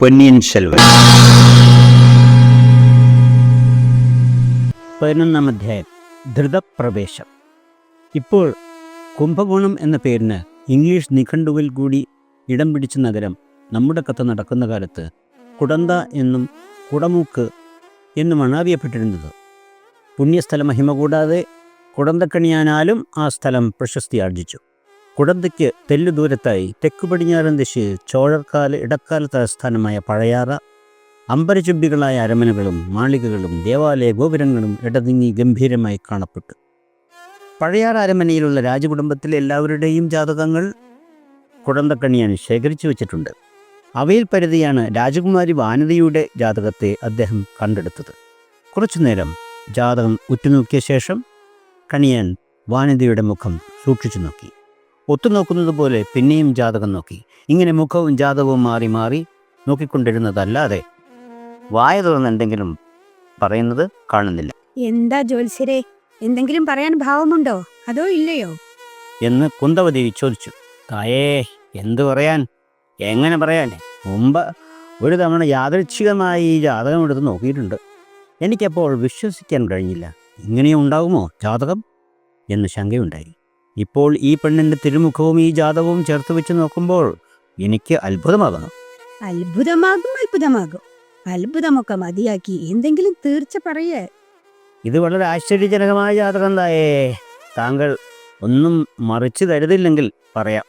പൊന്നിയൻ സെൽവൻ പതിനൊന്നാം അധ്യായം. ധൃതപ്രവേശം. ഇപ്പോൾ കുംഭകോണം എന്ന പേരിന് ഇംഗ്ലീഷ് നിഘണ്ടുവിൽ കൂടി ഇടം പിടിച്ച നഗരം നമ്മുടെ കഥ നടക്കുന്ന കാലത്ത് കുടന്ത എന്നും കുടമൂക്ക് എന്നുമാണ് അറിയപ്പെട്ടിരുന്നത്. പുണ്യസ്ഥല മഹിമ കൂടാതെ കുടന്തക്കണിയാനാലും ആ സ്ഥലം പ്രശസ്തി ആർജിച്ചു. കുടന്തയ്ക്ക് തെല്ലു ദൂരത്തായി തെക്കു പടിഞ്ഞാറൻ ദിശയിൽ ചോഴർക്കാല ഇടക്കാല തലസ്ഥാനമായ പഴയാറ അമ്പരചുംബികളായ അരമനകളും മാളികകളും ദേവാലയ ഗോപുരങ്ങളും ഇടതിങ്ങി ഗംഭീരമായി കാണപ്പെട്ടു. പഴയാറ അരമനയിലുള്ള രാജകുടുംബത്തിലെ എല്ലാവരുടെയും ജാതകങ്ങൾ കുടന്തക്കണിയാൻ ശേഖരിച്ചു വച്ചിട്ടുണ്ട്. അവയിൽ പരിധിയാണ് രാജകുമാരി വാനതിയുടെ ജാതകത്തെ അദ്ദേഹം കണ്ടെടുത്തത്. കുറച്ചുനേരം ജാതകം ഉറ്റുനോക്കിയ ശേഷം കണിയാൻ വാനതിയുടെ മുഖം സൂക്ഷിച്ചു നോക്കി. ഒത്തുനോക്കുന്നത് പോലെ പിന്നെയും ജാതകം നോക്കി. ഇങ്ങനെ മുഖവും ജാതകവും മാറി മാറി നോക്കിക്കൊണ്ടിരുന്നതല്ലാതെ വായ തുറന്ന് എന്തെങ്കിലും പറയുന്നത് കാണുന്നില്ല. എന്താ ജോത്സ്യരെ എന്തെങ്കിലും പറയാൻ ഭാവമുണ്ടോ? അതോ ഇല്ലയോ? എന്ന് കുന്തവദേവി ചോദിച്ചു. തായേ എന്തു പറയാൻ? എങ്ങനെ പറയാൻ? മുമ്പ് ഒരു തവണ യാദൃച്ഛികമായി ഈ ജാതകം എടുത്ത് നോക്കിയിട്ടുണ്ട്. എനിക്കപ്പോൾ വിശ്വസിക്കാൻ കഴിഞ്ഞില്ല. ഇങ്ങനെയും ഉണ്ടാകുമോ ജാതകം? എന്ന് ശങ്കയുണ്ടായി. ഇപ്പോൾ ഈ പെണ്ണിന്റെ തിരുമുഖവും ഈ ജാതകവും ചേർത്ത് വെച്ച് നോക്കുമ്പോൾ എനിക്ക് അത്ഭുതമാകണം അത്ഭുതമാകും അത്ഭുതമാകും. അത്ഭുതമൊക്കെ മതിയാക്കി എന്തെങ്കിലും തീർച്ച പറയേ. ഇത് വളരെ ആശ്ചര്യജനകമായ ജാതകം തായേ. താങ്കൾ ഒന്നും മറിച്ചു തരുതില്ലെങ്കിൽ പറയാം.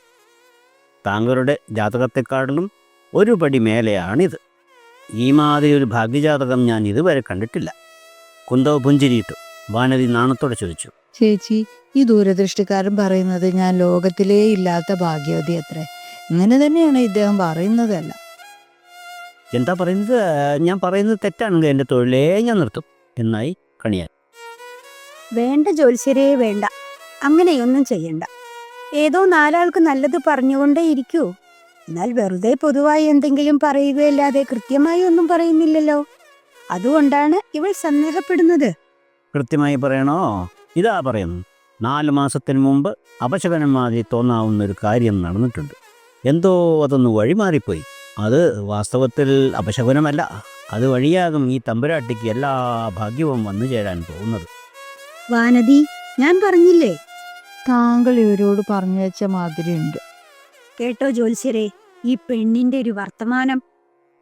താങ്കളുടെ ജാതകത്തെക്കാട്ടിലും ഒരു പടി മേലെയാണിത്. ഈ മാതിരി ഒരു ഭാഗ്യജാതകം ഞാൻ ഇതുവരെ കണ്ടിട്ടില്ല. കുന്തവ് പുഞ്ചിരിയിട്ടു വാനതി നാണത്തോടെ ചോദിച്ചു. ചേച്ചി ഈ ദൂരദൃഷ്ടിക്കാരൻ പറയുന്നത് ഞാൻ ലോകത്തിലേ ഇല്ലാത്ത ഭാഗ്യവതി അത്രേ. ഇങ്ങനെ തന്നെയാണ് ഇദ്ദേഹം പറയുന്നതല്ല. എന്താ പറയുന്നത്? ഞാൻ പറയുന്നത് തെറ്റാണെങ്കിൽ എന്റെ തൊഴിലേ ഞാൻ നിർത്തും. എന്നായി കണിയാൻ. വേണ്ട ജോത്സ്യരേ വേണ്ട. അങ്ങനെയൊന്നും ചെയ്യണ്ട. ഏതോ നാലാൾക്ക് നല്ലത് പറഞ്ഞുകൊണ്ടേ ഇരിക്കൂ. എന്നാൽ വെറുതെ പൊതുവായി എന്തെങ്കിലും പറയുകയല്ലാതെ കൃത്യമായി ഒന്നും പറയുന്നില്ലല്ലോ. അതുകൊണ്ടാണ് ഇവൾ സന്ദേഹപ്പെടുന്നത്. കൃത്യമായി പറയണോ? ഇതാ പറയുന്നു. നാല് മാസത്തിന് മുമ്പ് അപശകനന്മാതിരി തോന്നാവുന്ന ഒരു കാര്യം നടന്നിട്ടുണ്ട്. എന്തോ അതൊന്ന് വഴിമാറിപ്പോയി. അത് വാസ്തവത്തിൽ അപശകുനമല്ല. അത് വഴിയാകും ഈ തമ്പുരാട്ടിക്ക് എല്ലാ ഭാഗ്യവും വന്നു ചേരാൻ പോകുന്നത്. വാനതി ഞാൻ പറഞ്ഞില്ലേ? താങ്കൾ ഇവരോട് പറഞ്ഞു വെച്ച മാതിരിയുണ്ട്. കേട്ടോ ജോത്സ്യരെ ഈ പെണ്ണിന്റെ ഒരു വർത്തമാനം.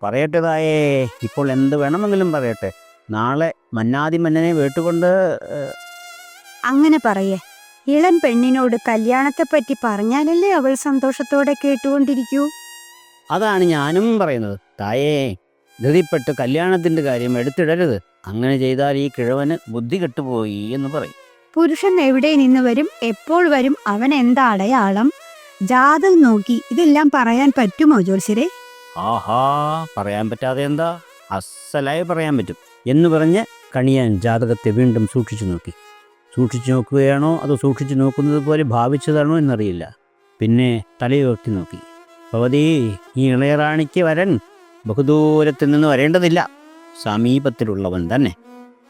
പറയട്ടതായേ ഇപ്പോൾ എന്ത് വേണമെങ്കിലും പറയട്ടെ. നാളെ മന്നാതി മന്നനെ വീട്ടുകൊണ്ട് അങ്ങനെ പറയേ. ഇളം പെണ്ണിനോട് കല്യാണത്തെപ്പറ്റി പറഞ്ഞാലല്ലേ അവൾ സന്തോഷത്തോടെ കേട്ടുകൊണ്ടിരിക്കൂ? അതാണ് ഞാനും പറയുന്നത്. തായേ ധൃതിപ്പെട്ട് കല്യാണത്തിന്റെ കാര്യം എടുത്തിടരുത്. അങ്ങനെ ചെയ്താൽ ഈ കിഴവന് ബുദ്ധി കെട്ടുപോയി എന്ന് പറയും. പുരുഷൻ എവിടെ നിന്ന് വരും? എപ്പോൾ വരും? അവൻ എന്താ അടയാളം? ജാതം നോക്കി ഇതെല്ലാം പറയാൻ പറ്റുമോ ജോത്സ്യരെ ആഹാ പറയാൻ പറ്റാതെ എന്താ? അസലായി പറയാൻ പറ്റും. എന്ന് പറഞ്ഞ് കണിയാൻ ജാതകത്തെ വീണ്ടും സൂക്ഷിച്ചു നോക്കി. സൂക്ഷിച്ചു നോക്കുകയാണോ അതോ സൂക്ഷിച്ചു നോക്കുന്നത് പോലെ ഭാവിച്ചതാണോ എന്നറിയില്ല. പിന്നെ തലയുയർത്തി നോക്കി. ഭവതി ഈ ഇളയറാണിക്ക് വരൻ ബഹുദൂരത്തിൽ നിന്ന് വരേണ്ടതില്ല. സമീപത്തിലുള്ളവൻ തന്നെ.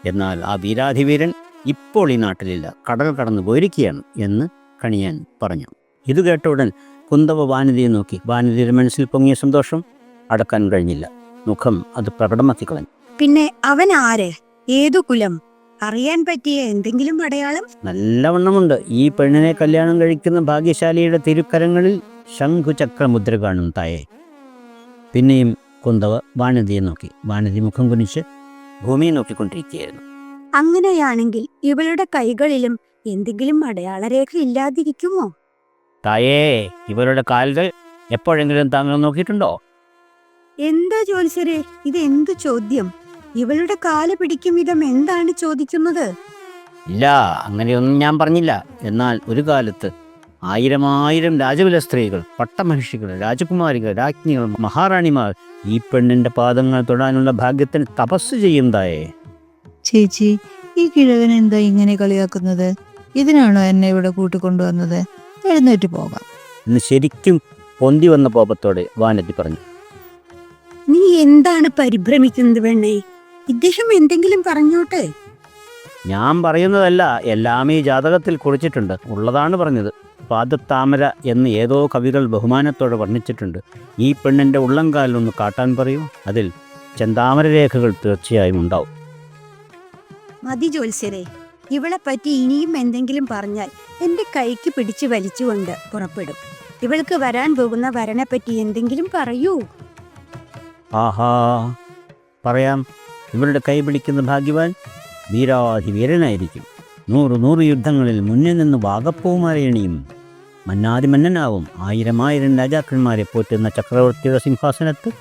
എന്നാൽ ആ വീരാധിവീരൻ ഇപ്പോൾ ഈ നാട്ടിലില്ല. കടൽ കടന്നു പോയിരിക്കുകയാണ് എന്ന് കണിയാൻ പറഞ്ഞു. ഇത് കേട്ട ഉടൻ കുന്തവ വാനതിയെ നോക്കി. വാനതിയുടെ മനസ്സിൽ പൊങ്ങിയ സന്തോഷം അടക്കാൻ കഴിഞ്ഞില്ല. മുഖം അത് പ്രകടമാക്കി കളഞ്ഞു പിന്നെ അവൻ ആര് ഏതു കുലം? അറിയാൻ പറ്റിയ എന്തെങ്കിലും അടയാളം? നല്ലവണ്ണമുണ്ട്. ഈ പെണ്ണിനെ കല്യാണം കഴിക്കുന്ന ഭാഗ്യശാലിയുടെ തിരുക്കരങ്ങളിൽ ശംഖുചക്രമുദ്ര കാണും തായെ. പിന്നെയും കുന്തവ വാനതിയെ നോക്കി. വാനതി മുഖം കുനിച്ച് ഭൂമിയെ നോക്കിക്കൊണ്ടിരിക്കുകയായിരുന്നു. അങ്ങനെയാണെങ്കിൽ ഇവളുടെ കൈകളിലും എന്തെങ്കിലും അടയാളരേഖ ഇല്ലാതിരിക്കുമോ? തായേ ഇവരുടെ കാലുകൾ എപ്പോഴെങ്കിലും താങ്കൾ നോക്കിയിട്ടുണ്ടോ? എന്താ ജോലിസരെ ഇത് എന്ത് ചോദ്യം? ഇവളുടെ കാൽ പിടിക്കും വിധം എന്താണ് ചോദിക്കുന്നത്? ഇല്ല അങ്ങനെയൊന്നും ഞാൻ പറഞ്ഞില്ല. എന്നാൽ ഒരു കാലത്ത് ആയിരമായിരം ആയിരം രാജകുല സ്ത്രീകൾ പട്ടമഹിഷികൾ രാജകുമാരികൾ രാജ്ഞികൾ മഹാറാണിമാർ ഈ പെണ്ണിന്റെ പാദങ്ങൾ തൊടാനുള്ള ഭാഗ്യത്തിന് തപസ് ചെയ്യുന്നതായേ. ചേച്ചി ഈ കിഴവൻ എന്താ ഇങ്ങനെ കളിയാക്കുന്നത്? ഇതിനാണോ എന്നെ ഇവിടെ കൂട്ടിക്കൊണ്ടുവന്നത്? എഴുന്നേറ്റ് പോകാം. എന്ന് ശരിക്കും പൊന്തി വന്ന കോപത്തോടെ വാനത്തി പറഞ്ഞു. നീ എന്താണ് പരിഭ്രമിക്കുന്നത് പെണ്ണേ ഇദ്ദേഹം എന്തെങ്കിലും പറഞ്ഞോട്ടെ? ഞാൻ പറയുന്നതല്ല എല്ലാം ഈ ജാതകത്തിൽ കുറിച്ചിട്ടുണ്ട്. ഉള്ളതാണ് പറഞ്ഞത്. പാദത്താമര എന്ന് ഏതോ കവികൾ ബഹുമാനത്തോടെ വർണിച്ചിട്ടുണ്ട്. ഈ പെണ്ണിന്റെ ഉള്ളംകാലിലൊന്ന് കാട്ടാൻ പറയൂ. അതിൽ ചെന്താമര രേഖകൾ തീർച്ചയായും ഉണ്ടാവും. മതി ജോത്സ്യരെ ഇവളെ പറ്റി ഇനിയും എന്തെങ്കിലും പറഞ്ഞാൽ എന്റെ കൈക്ക് പിടിച്ചു വലിച്ചുകൊണ്ട് പുറപ്പെടും. ഇവൾക്ക് വരാൻ പോകുന്ന വരനെ പറ്റി എന്തെങ്കിലും പറയൂ. ആഹാ പറയാം. ഇവരുടെ കൈ പിടിക്കുന്ന ഭാഗ്യവാൻ വീരാധിവീരനായിരിക്കും. നൂറ് നൂറ് യുദ്ധങ്ങളിൽ മുന്നിൽ നിന്ന് വാഗപ്പൂമാരയണിയും മന്നാതി മന്നനാവും ആയിരം ആയിരം രാജാക്കന്മാരെ പോറ്റുന്ന ചക്രവർത്തിയുടെ സിംഹാസനത്ത്.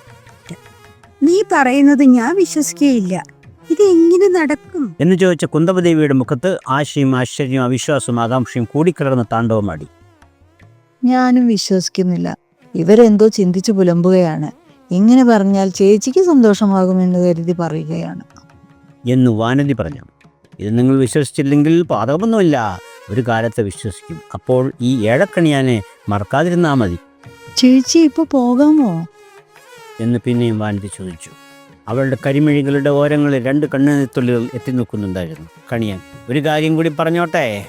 നീ പറയുന്നത് ഞാൻ വിശ്വസിക്കുകയില്ല. ഇത് എങ്ങനെ നടക്കും? എന്ന് ചോദിച്ച കുന്തവദേവിയുടെ മുഖത്ത് ആശയും ആശ്ചര്യവും അവിശ്വാസവും ആകാംക്ഷയും കൂടിക്കലർന്ന് താണ്ഡവമാടി. ഞാനും വിശ്വസിക്കുന്നില്ല. ഇവരെന്തോ ചിന്തിച്ചു പുലമ്പുകയാണ്. ഇങ്ങനെ പറഞ്ഞാൽ ചേച്ചിക്ക് സന്തോഷമാകുമെന്ന് കരുതി പറയുകയാണ്. എന്ന് വാനതി പറഞ്ഞു. ഇത് നിങ്ങൾ വിശ്വസിച്ചില്ലെങ്കിൽ പാതകമൊന്നുമില്ല. ഒരു കാലത്ത് വിശ്വസിക്കും. അപ്പോൾ ഈ ഏഴക്കണിയാനെ മറക്കാതിരുന്നാ മതി. ചേച്ചി ഇപ്പൊ പോകാമോ? എന്ന് പിന്നെയും വാനതി ചോദിച്ചു. അവളുടെ കരിമിഴികളുടെ ഓരങ്ങളിൽ രണ്ട് കണ്ണുനീത്തുള്ളികൾ എത്തി നിൽക്കുന്നുണ്ടായിരുന്നു. കണിയാൻ ഒരു കാര്യം കൂടി പറഞ്ഞോട്ടെ?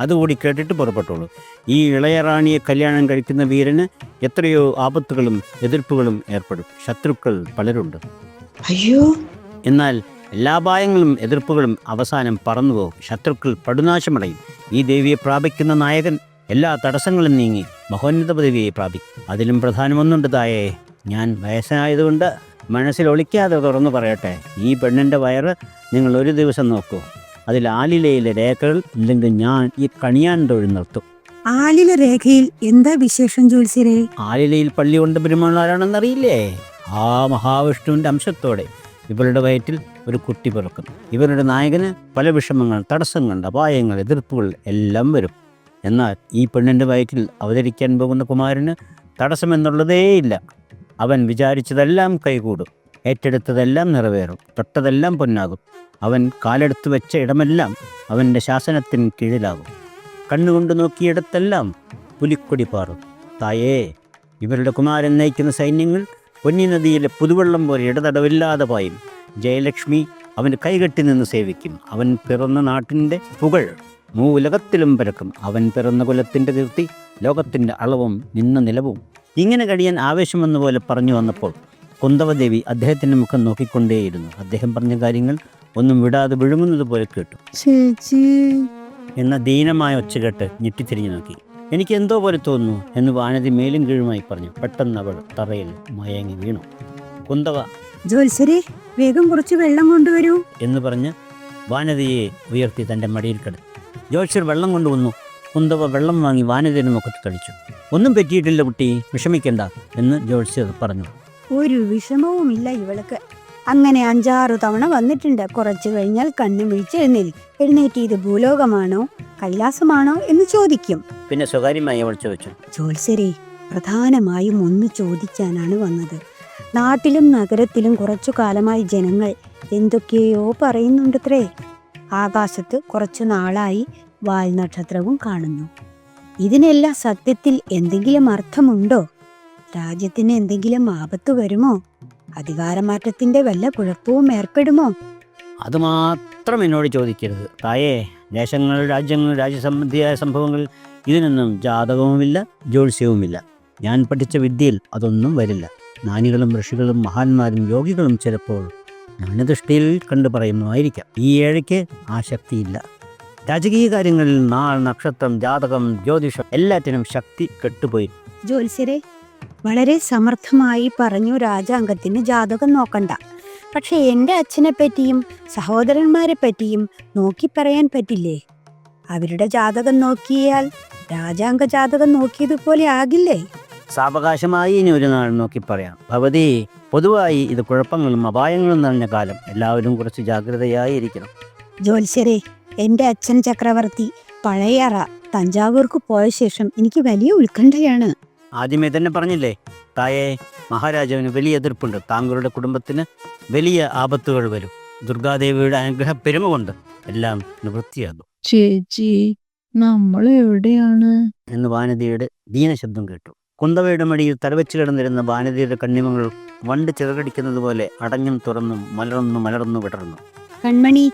അതുകൂടി കേട്ടിട്ട് പുറപ്പെട്ടുള്ളൂ ഈ ഇളയറാണിയെ കല്യാണം കഴിക്കുന്ന വീരന് എത്രയോ ആപത്തുകളും എതിർപ്പുകളും ഏർപ്പെടും. ശത്രുക്കൾ പലരുണ്ട്. അയ്യോ. എന്നാൽ എല്ലാ ഭയങ്ങളും എതിർപ്പുകളും അവസാനം പറന്നുപോകും. ശത്രുക്കൾ പടുനാശമടയും. ഈ ദേവിയെ പ്രാപിക്കുന്ന നായകൻ എല്ലാ തടസ്സങ്ങളും നീങ്ങി മഹോന്നത പദവിയെ പ്രാപിക്കും. അതിലും പ്രധാനമൊന്നുണ്ട് തായേ ഞാൻ വയസ്സായതുകൊണ്ട് മനസ്സിൽ ഒളിക്കാതെ തുറന്നു പറയട്ടെ. ഈ പെണ്ണിന്റെ വയറ് നിങ്ങൾ ഒരു ദിവസം നോക്കൂ. അതിൽ ആലിലയിലെ രേഖകൾ ഇല്ലെങ്കിൽ ഞാൻ ഈ കണിയാൻ തൊഴിൽ നിർത്തും. ആലില രേഖയിൽ എന്താ വിശേഷം ജോത്സ്യരെ ആലിലയിൽ പള്ളി കൊണ്ട് പെരുമാളാരാണെന്നറിയില്ലേ? ആ മഹാവിഷ്ണുവിന്റെ അംശത്തോടെ ഇവരുടെ വയറ്റിൽ ഒരു കുട്ടി പിറക്കും ഇവരുടെ നായകന് പല വിഷമങ്ങൾ തടസ്സങ്ങൾ അപായങ്ങൾ എതിർപ്പുകൾ എല്ലാം വരും. എന്നാൽ ഈ പെണ്ണിന്റെ വയറ്റിൽ അവതരിക്കാൻ പോകുന്ന കുമാരന് തടസ്സമെന്നുള്ളതേയില്ല. അവൻ വിചാരിച്ചതെല്ലാം കൈകൂടും. ഏറ്റെടുത്തതെല്ലാം നിറവേറും. തൊട്ടതെല്ലാം പൊന്നാകും. അവൻ കാലെടുത്ത് വെച്ച ഇടമെല്ലാം അവന്റെ ശാസനത്തിന് കീഴിലാകും. കണ്ണുകൊണ്ട് നോക്കിയിടത്തെല്ലാം പുലിക്കൊടി പാറും. തായേ ഇവരുടെ കുമാരൻ നയിക്കുന്ന സൈന്യങ്ങൾ പൊന്നി നദിയിലെ പുതുവെള്ളം പോലെ ഇടതടവില്ലാതെ പായും. ജയലക്ഷ്മി അവന് കൈകെട്ടി നിന്ന് സേവിക്കും. അവൻ പിറന്ന നാട്ടിന്റെ പുകഴ് മൂലകത്തിലും പരക്കും അവൻ പിറന്ന കുലത്തിന്റെ കീർത്തി ലോകത്തിന്റെ അളവും നിന്ന നിലവും. ഇങ്ങനെ കഴിയാൻ ആവേശമെന്ന പോലെ പറഞ്ഞു വന്നപ്പോൾ കുന്തവദേവി അദ്ദേഹത്തിന്റെ മുഖം നോക്കിക്കൊണ്ടേയിരുന്നു. അദ്ദേഹം പറഞ്ഞ കാര്യങ്ങൾ ഒന്നും വിടാതെ വിഴുങ്ങുന്നത് പോലെ കേട്ടു. ചേച്ചി. എന്ന ദീനമായ ഒച്ച കേട്ട് ഞെട്ടിത്തിരിഞ്ഞു നോക്കി. എനിക്ക് എന്തോ പോലെ തോന്നുന്നു എന്ന് വാനതി മേലും കീഴുമായി പറഞ്ഞു. പെട്ടെന്ന് അവൾ തറയിൽ മയങ്ങി വീണു. കുന്തവ. ജോത്സരി വേഗം കുറച്ച് വെള്ളം കൊണ്ടുവരൂ. എന്ന് പറഞ്ഞ് വാനതിയെ ഉയർത്തി തന്റെ മടിയിൽ കിടത്തി. ജോത്സർ വെള്ളം കൊണ്ടുവന്നു. കുന്തവ വെള്ളം വാങ്ങി വാനതിയുടെ മുഖത്ത് തളിച്ചു. ഒന്നും പറ്റിയിട്ടില്ല കുട്ടി വിഷമിക്കണ്ട എന്ന് ജോത്സ്യർ പറഞ്ഞു. ഒരു വിഷമവുമില്ല ഇവൾക്ക്. അങ്ങനെ അഞ്ചാറു തവണ വന്നിട്ടുണ്ട്. കുറച്ചു കഴിഞ്ഞാൽ കണ്ണു വിളിച്ച് എഴുന്നേൽക്കും എഴുന്നേറ്റ് ഇത് ഭൂലോകമാണോ കൈലാസമാണോ എന്ന് ചോദിക്കും. പിന്നെ സ്വകാര്യമായി അവൾ ചോദിച്ചു. ജോത്സ്യരെ പ്രധാനമായും ഒന്ന് ചോദിക്കാനാണ് വന്നത്. നാട്ടിലും നഗരത്തിലും കുറച്ചു കാലമായി ജനങ്ങൾ എന്തൊക്കെയോ പറയുന്നുണ്ടത്രേ. ആകാശത്ത് കുറച്ചു നാളായി വാൽ നക്ഷത്രവും കാണുന്നു. ഇതിനെല്ലാം സത്യത്തിൽ എന്തെങ്കിലും അർത്ഥമുണ്ടോ? രാജ്യത്തിന് എന്തെങ്കിലും ആപത്ത് വരുമോ? അധികാരമാറ്റത്തിന്റെ വല്ല കുഴപ്പവും ഏർപ്പെടുമോ? അത് മാത്രം എന്നോട് ചോദിക്കരുത്. തായേ ദേശങ്ങൾ രാജ്യങ്ങൾ രാജ്യസംബന്ധിയായ സംഭവങ്ങൾ ഇതിനൊന്നും ജാതകവുമില്ല ജ്യോത്സ്യവുമില്ല. ഞാൻ പഠിച്ച വിദ്യയിൽ അതൊന്നും വരില്ല. ജ്ഞാനികളും ഋഷികളും മഹാന്മാരും യോഗികളും ചിലപ്പോൾ ജ്ഞാനദൃഷ്ടിയിൽ കണ്ടു പറയുന്നതായിരിക്കാം. ഈ ഏഴയ്ക്ക് ആ ശക്തിയില്ല. രാജകീയ കാര്യങ്ങളിൽ നാൾ നക്ഷത്രം ജാതകം ജ്യോതിഷം എല്ലാറ്റിനും ശക്തി കെട്ടുപോയി. ജ്യോത്സ്യരെ വളരെ സമർത്ഥമായി പറഞ്ഞു രാജാംഗത്തിന് ജാതകം നോക്കണ്ട. പക്ഷെ എന്റെ അച്ഛനെ പറ്റിയും സഹോദരന്മാരെ പറ്റിയും നോക്കി പറയാൻ പറ്റില്ലേ? അവരുടെ ജാതകം നോക്കിയാൽ രാജാംഗ ജാതകം നോക്കിയതുപോലെ ആകില്ലേ? സാവകാശമായി ഇനി ഒരു നാൾ നോക്കി പറയാം. ഭവതി പൊതുവായി ഇത് കുഴപ്പങ്ങളും അപായങ്ങളും നിറഞ്ഞ കാലം. എല്ലാവരും കുറച്ച് ജാഗ്രതയായി ഇരിക്കണം. ജ്യോത്സ്യരെ എന്റെ അച്ഛൻ ചക്രവർത്തി പഴയറ തഞ്ചാവൂർക്ക് പോയ ശേഷം എനിക്ക് വലിയ ഉത്കണ്ഠയാണ്. ആദ്യമേ തന്നെ പറഞ്ഞില്ലേ തായെ മഹാരാജാവിന് വലിയ എതിർപ്പുണ്ട്. താങ്കളുടെ കുടുംബത്തിന് വലിയ ആപത്തുകൾ വരും. ദുർഗാദേവിയുടെ അനുഗ്രഹ പെരുമ കൊണ്ട് എല്ലാം നിവൃത്തിയാകും. ചേച്ചി നമ്മൾ എവിടെയാണ്? എന്ന് വാനതിയുടെ ദീനശബ്ദം കേട്ടു. കുന്തവയുടെ മടിയിൽ തലവെച്ച് കിടന്നിരുന്ന വാനതിയുടെ കണ്ണിമകൾ വണ്ട് ചിറകടിക്കുന്നത് പോലെ അടഞ്ഞും തുറന്നും മലർന്നു മലർന്നു വിടർന്നു. കൺമണി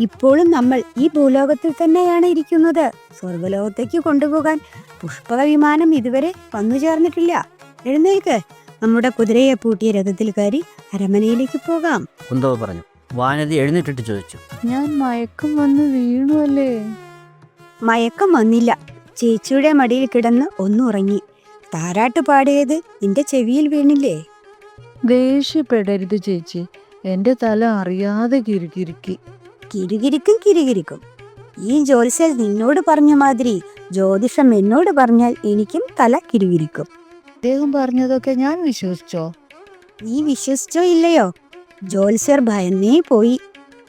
ഇപ്പോഴും നമ്മൾ ഈ ഭൂലോകത്തിൽ തന്നെയാണ് ഇരിക്കുന്നത്. സ്വർഗലോകത്തേക്ക് കൊണ്ടുപോകാൻ പുഷ്പക വിമാനം ഇതുവരെ വന്നു ചേർന്നിട്ടില്ല. എഴുന്നേൽക്ക്. നമ്മുടെ കുതിരയെ പൂട്ടിയ രഥത്തിൽ കയറി അരമനയിലേക്ക് പോകാം. കുന്തവ പറഞ്ഞു. വാനതി എഴുന്നേറ്റിട്ട് ചോദിച്ചു. ഞാൻ മയക്കം വന്ന് വീണു അല്ലേ? മയക്കം വന്നില്ല. ചേച്ചിയുടെ മടിയിൽ കിടന്ന് ഒന്നുറങ്ങി. താരാട്ട് പാടിയത് നിന്റെ ചെവിയിൽ വീണില്ലേ? ദേഷ്യപ്പെടരുത് ചേച്ചി. എന്റെ തല അറിയാതെ കിരുകിരുക്കി. കിരുകിരിക്കും കിരുകിരിക്കും. ഈ ജ്യോത്സ്യൻ നിന്നോട് പറഞ്ഞ മാതിരി ജ്യോതിഷം എന്നോട് പറഞ്ഞാൽ എനിക്കും തല കിരുകിരിക്കും. അദ്ദേഹം പറഞ്ഞതൊക്കെ ഞാൻ വിശ്വസിച്ചോ? നീ വിശ്വസിച്ചോ ഇല്ലയോ? ജ്യോത്സ്യർ ഭയന്നേ പോയി.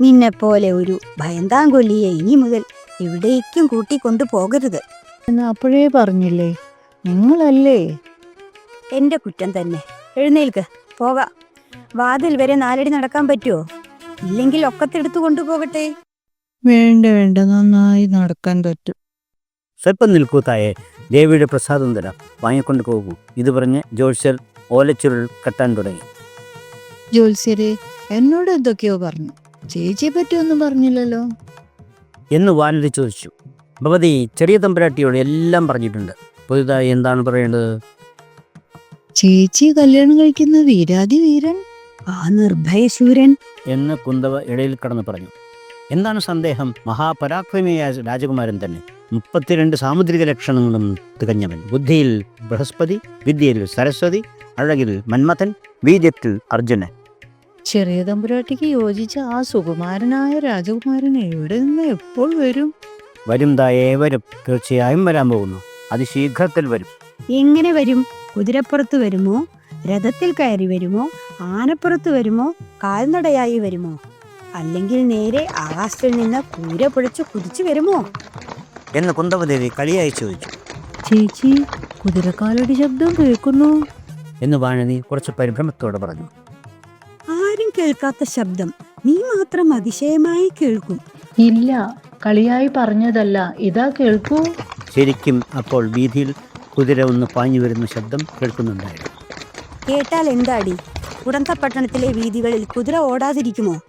നിന്നെപ്പോലെ ഒരു ഭയന്താങ്കൊല്ലിയെ ഇനി മുതൽ എവിടേക്കും കൂട്ടിക്കൊണ്ടു പോകരുത്. എന്ന് അപ്പോഴേ പറഞ്ഞില്ലേ? നിങ്ങളല്ലേ? എന്റെ കുറ്റം തന്നെ. എഴുന്നേൽക്ക്. പോകാം. വാതിൽ വരെ നാലടി നടക്കാൻ പറ്റുമോ ഇല്ലെങ്കിൽ ഒക്കത്തെടുത്തു കൊണ്ടുപോകട്ടെ? വേണ്ട വേണ്ട. നന്നായി നടക്കാൻ പറ്റും. സ്വല്പം നിൽക്കൂ തായെ. ദേവിയുടെ പ്രസാദം തരാം. വാങ്ങിക്കൊണ്ട് പോകൂ. ഇത് പറഞ്ഞ് ജോത്സ്യർ ഓലച്ചുരുൾ കെട്ടാൻ തുടങ്ങി. ജോത്സ്യരെ എന്നോട് എന്തൊക്കെയോ പറഞ്ഞു. ചേച്ചിയെ പറ്റിയൊന്നും പറഞ്ഞില്ലല്ലോ. എന്ന് വാനതി ചോദിച്ചു. ഭവതി ചെറിയ തമ്പുരാട്ടിയോട് എല്ലാം പറഞ്ഞിട്ടുണ്ട്. പുതുതായി എന്താണ് പറയേണ്ടത്? ചേച്ചി കല്യാണം കഴിക്കുന്ന വീരാതി വീരൻ ആ നിർഭയ നിർഭയശൂരൻ എന്ന് കുന്തവ ഇടയിൽ കടന്നു പറഞ്ഞു. എന്താണ് സന്ദേഹം? മഹാപരാക്രമിയായ രാജകുമാരൻ തന്നെ മുപ്പത്തിരണ്ട് സാമുദ്രിക ലക്ഷണങ്ങളും തികഞ്ഞവൻ. ബുദ്ധിയിൽ ബൃഹസ്പതി വിദ്യയിൽ സരസ്വതി അഴകിൽ മന്മഥൻ വീര്യത്തിൽ അർജുനൻ. ചെറിയ തമ്പുരാട്ടിക്ക് യോജിച്ച ആ സുകുമാരനായ രാജകുമാരൻ എവിടെ നിന്ന് എപ്പോൾ വരും? വരും തായേ വരും തീർച്ചയായും വരാൻ പോകുന്നു. അതിശീഘ്രത്തിൽ വരും. എങ്ങനെ വരും? കുതിരപ്പുറത്ത് വരുമോ? രഥത്തിൽ കയറി വരുമോ? ആനപ്പുറത്ത് വരുമോ? കാൽനടയായി വരുമോ? അല്ലെങ്കിൽ നേരെ ആകാശത്തിൽ നിന്ന് കൂര പൊഴിച്ച് കുതിച്ചു വരുമോ? എന്ന് കുന്തവദേവി കളിയായി ചോദിച്ചു. ചേച്ചി കുതിരക്കാലടി ശബ്ദം കേൾക്കുന്നു. എന്ന് വാഴനി കുറച്ച് പരിഭ്രമത്തോടെ പറഞ്ഞു. ആരും കേൾക്കാത്ത ശബ്ദം. നീ മാത്രം അതിശയമായി കേൾക്കും. ഇല്ല കളിയായി പറഞ്ഞതല്ല. ഇതാ കേൾക്കൂ. ശരിക്കും അപ്പോൾ വീതിയിൽ കുതിര ഒന്ന് പാഞ്ഞു വരുന്ന ശബ്ദം കേൾക്കുന്നുണ്ടായിരുന്നു. കേട്ടാൽ എന്താടി? ഉടന്ത പട്ടണത്തിലെ വീതികളിൽ കുതിര ഓടാതിരിക്കുമോ?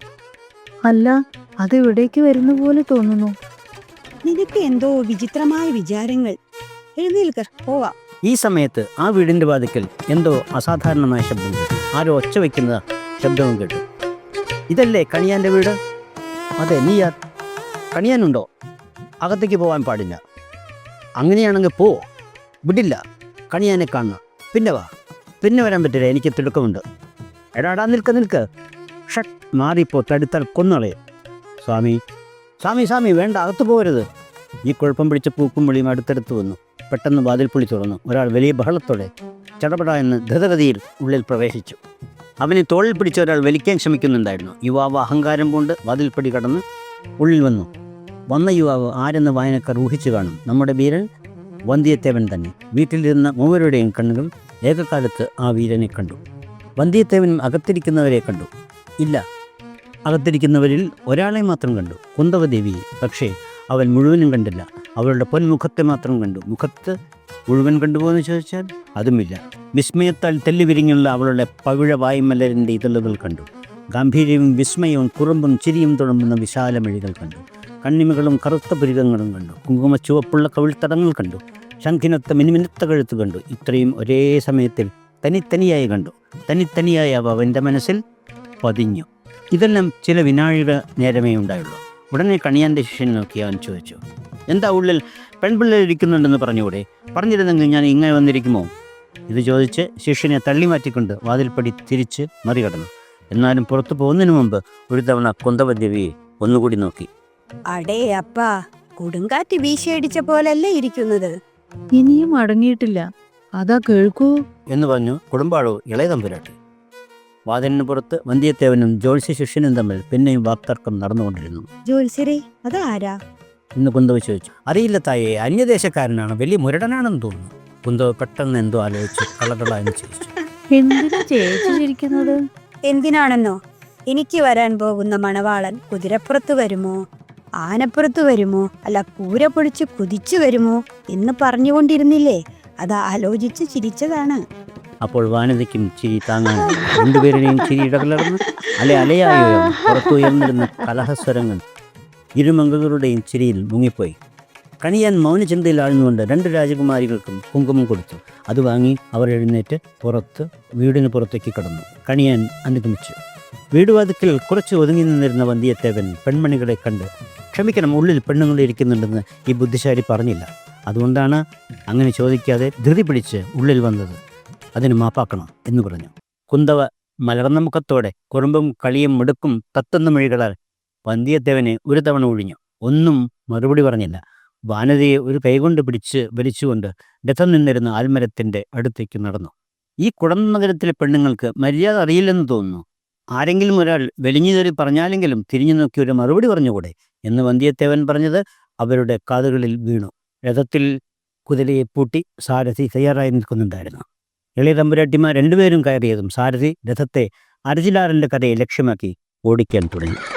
അല്ല അത് ഇവിടേക്ക് വരുന്ന പോലെ തോന്നുന്നു. നിനക്ക് എന്തോ വിചിത്രമായ വിചാരങ്ങൾ. എഴുന്നേൽക്കർ പോവാ. ഈ സമയത്ത് ആ വീടിന്റെ വാതിക്കൽ എന്തോ അസാധാരണമായ ശബ്ദം കേട്ടു ആരോ ഒച്ച വയ്ക്കുന്ന ശബ്ദവും കേട്ടു. ഇതല്ലേ കണിയാന്റെ വീട്? അതെ നീ ആ കണിയാനുണ്ടോ? അകത്തേക്ക് പോകാൻ പാടില്ല. അങ്ങനെയാണെങ്കിൽ പോ. വിടില്ല. കണിയാനെ കാണണം. പിന്നെ വാ. പിന്നെ വരാൻ പറ്റില്ല. എനിക്ക് തിടുക്കമുണ്ട്. എടാടാ നിൽക്ക് നിൽക്ക്. ഷട്ട് മാറിപ്പോ തടുത്താൽ കൊന്നളയും. സ്വാമി സ്വാമി സ്വാമി വേണ്ട അകത്ത് പോകരുത്. ഈ കുഴപ്പം പിടിച്ച പൂക്കും വിളിയും അടുത്തടുത്ത് വന്നു. പെട്ടെന്ന് വാതിൽ പുളി തുറന്നു. ഒരാൾ വലിയ ബഹളത്തോടെ ചടപട എന്ന് ധൃതഗതിയിൽ ഉള്ളിൽ പ്രവേശിച്ചു. അവനെ തോളിൽ പിടിച്ച ഒരാൾ വലിക്കാൻ ശ്രമിക്കുന്നുണ്ടായിരുന്നു. യുവാവ് അഹങ്കാരം കൊണ്ട് വാതിൽപ്പടി കടന്ന് ഉള്ളിൽ വന്നു. വന്ന യുവാവ് ആരെന്ന് വായനക്കാർ ഊഹിച്ചു കാണും. നമ്മുടെ വീരൻ വന്ധ്യത്തേവൻ തന്നെ. വീട്ടിലിരുന്ന മൂവരുടെയും കണ്ണുകൾ ഏകകാലത്ത് ആ വീരനെ കണ്ടു. വന്ധ്യത്തേവനും അകത്തിരിക്കുന്നവരെ കണ്ടു. ഇല്ല അകത്തിരിക്കുന്നവരിൽ ഒരാളെ മാത്രം കണ്ടു. കുന്തവദേവിയെ. പക്ഷേ അവൻ മുഴുവനും കണ്ടില്ല. അവളുടെ പൊൻമുഖത്തെ മാത്രം കണ്ടു. മുഖത്ത് മുഴുവൻ കണ്ടുപോകുന്നു ചോദിച്ചാൽ അതുമില്ല. വിസ്മയത്താൽ തെല്ലുവിരിഞ്ഞുള്ള അവളുടെ പവിഴ വായ്മലരിന്റെ ഇതളുകൾ കണ്ടു. ഗാംഭീര്യവും വിസ്മയവും കുറുമ്പും ചിരിയും തുളുമ്പുന്ന വിശാലമിഴികൾ കണ്ടു. കണ്ണിമകളും കറുത്ത പുരികങ്ങളും കണ്ടു. കുങ്കുമ ചുവപ്പുള്ള കവിൾത്തടങ്ങൾ കണ്ടു. ശംഖിനൊത്ത മിനിമിനത്ത കഴുത്ത് കണ്ടു. ഇത്രയും ഒരേ സമയത്തിൽ തനിത്തനിയായി കണ്ടു. തനിത്തനിയായി അവ അവന്റെ മനസ്സിൽ പതിഞ്ഞു. ഇതെല്ലാം ചില വിനാഴിക നേരമേ ഉണ്ടായുള്ളൂ. ഉടനെ കണിയാന്റെ ശിഷ്യനെ നോക്കി അവൻ ചോദിച്ചു എന്താ ഉള്ളിൽ പെൺപിള്ളേർ ഇരിക്കുന്നുണ്ടെന്ന് പറഞ്ഞുകൂടെ? പറഞ്ഞിരുന്നെങ്കിൽ ഞാൻ ഇങ്ങനെ വന്നിരിക്കുമോ? ഇത് ചോദിച്ച് ശിഷ്യനെ തള്ളി മാറ്റിക്കൊണ്ട് വാതിൽപ്പടി തിരിച്ച് മറികടന്നു. എന്നാലും പുറത്തു പോകുന്നതിന് മുമ്പ് ഒരു തവണ കുന്തവദേവിയെ ഒന്നുകൂടി നോക്കി. അടേ അപ്പാ കൊടുങ്കാറ്റ് വീശിയടിച്ച പോലല്ലേ ഇരിക്കുന്നത്? ഇനിയും അടങ്ങിയിട്ടില്ല. അതാ കേൾക്കൂ. എന്ന് പറഞ്ഞു കുടുംബാളോ ഇളയ തമ്പുരാട്ടി. വാതിലിന് പുറത്ത് വന്ധ്യത്തേവനും ജോത്സ്യ ശിഷ്യനും തമ്മിൽ പിന്നെയും വാക്തർക്കം നടന്നുകൊണ്ടിരുന്നു. ജോത്സ്യരെ ആരാ? ഇന്ന് കുന്തവ് ചോദിച്ചു. അറിയില്ല തായേ അന്യദേശക്കാരനാണ് വലിയ മുരടനാണെന്ന് തോന്നുന്നു. കുന്തവ് പെട്ടെന്ന് എന്തോ ആലോചിച്ചു എന്ന് ചോദിച്ചു എന്തിനാ എന്തിനാണെന്നോ? എനിക്ക് വരാൻ പോകുന്ന മണവാളൻ കുതിരപ്പുറത്ത് വരുമോ? ആനപ്പുറത്ത് വരുമോ? അല്ല കൂര പൊളിച്ച് കുതിച്ചു വരുമോ? എന്ന് പറഞ്ഞുകൊണ്ടിരുന്നില്ലേ? അത് ആലോചിച്ച് ചിരിച്ചതാണ്. അപ്പോൾ വാനതയ്ക്കും ചിരി താങ്ങാൻ രണ്ടുപേരുടെയും ചിരി ഇടകലർന്ന് അല്ലെ അലയായോ പുറത്തുയർന്നിരുന്ന കലഹസ്വരങ്ങൾ ഇരുമംഗങ്ങളുടെയും ചിരിയിൽ മുങ്ങിപ്പോയി. കണിയാൻ മൗനചിന്തയിൽ ആഴ്ന്നുകൊണ്ട് രണ്ട് രാജകുമാരികൾക്കും കുങ്കുമം കൊടുത്തു. അത് വാങ്ങി അവർ എഴുന്നേറ്റ് പുറത്ത് വീടിന് പുറത്തേക്ക് കടന്നു. കണിയാൻ അനുഗമിച്ചു. വീടുവാതുക്കിൽ കുറച്ച് ഒതുങ്ങി നിന്നിരുന്ന വന്തിയത്തേവൻ പെൺമണികളെ കണ്ട് ക്ഷമിക്കണം ഉള്ളിൽ പെണ്ണുങ്ങൾ ഇരിക്കുന്നുണ്ടെന്ന് ഈ ബുദ്ധിശാലി പറഞ്ഞില്ല. അതുകൊണ്ടാണ് അങ്ങനെ ചോദിക്കാതെ ധൃതി പിടിച്ച് ഉള്ളിൽ വന്നത്. അതിന് മാപ്പാക്കണം എന്ന് പറഞ്ഞു. കുന്തവ മലർന്ന മുഖത്തോടെ കുറുമ്പും കളിയും മിടുക്കും തത്തുന്ന മൊഴികളാൽ വന്ധ്യത്തേവനെ ഒരു തവണ ഒഴിഞ്ഞു. ഒന്നും മറുപടി പറഞ്ഞില്ല. വാനതിയെ ഒരു കൈകൊണ്ട് പിടിച്ച് വലിച്ചുകൊണ്ട് രഥം നിന്നിരുന്ന ആൽമരത്തിന്റെ അടുത്തേക്ക് നടന്നു. ഈ കുടം നഗരത്തിലെ പെണ്ണുങ്ങൾക്ക് മര്യാദ അറിയില്ലെന്ന് തോന്നുന്നു. ആരെങ്കിലും ഒരാൾ വെലിഞ്ഞു കയറി പറഞ്ഞാലെങ്കിലും തിരിഞ്ഞു നോക്കി ഒരു മറുപടി പറഞ്ഞുകൂടെ? എന്ന് വന്ധ്യത്തേവൻ പറഞ്ഞത് അവരുടെ കാതുകളിൽ വീണു. രഥത്തിൽ കുതിരയെ പൂട്ടി സാരഥി തയ്യാറായി നിൽക്കുന്നുണ്ടായിരുന്നു. എളിയ തമ്പുരാട്ടിമാർ രണ്ടുപേരും കയറിയതും സാരഥി രഥത്തെ അരജിലാറിന്റെ കഥയെ ലക്ഷ്യമാക്കി ഓടിക്കാൻ തുടങ്ങി.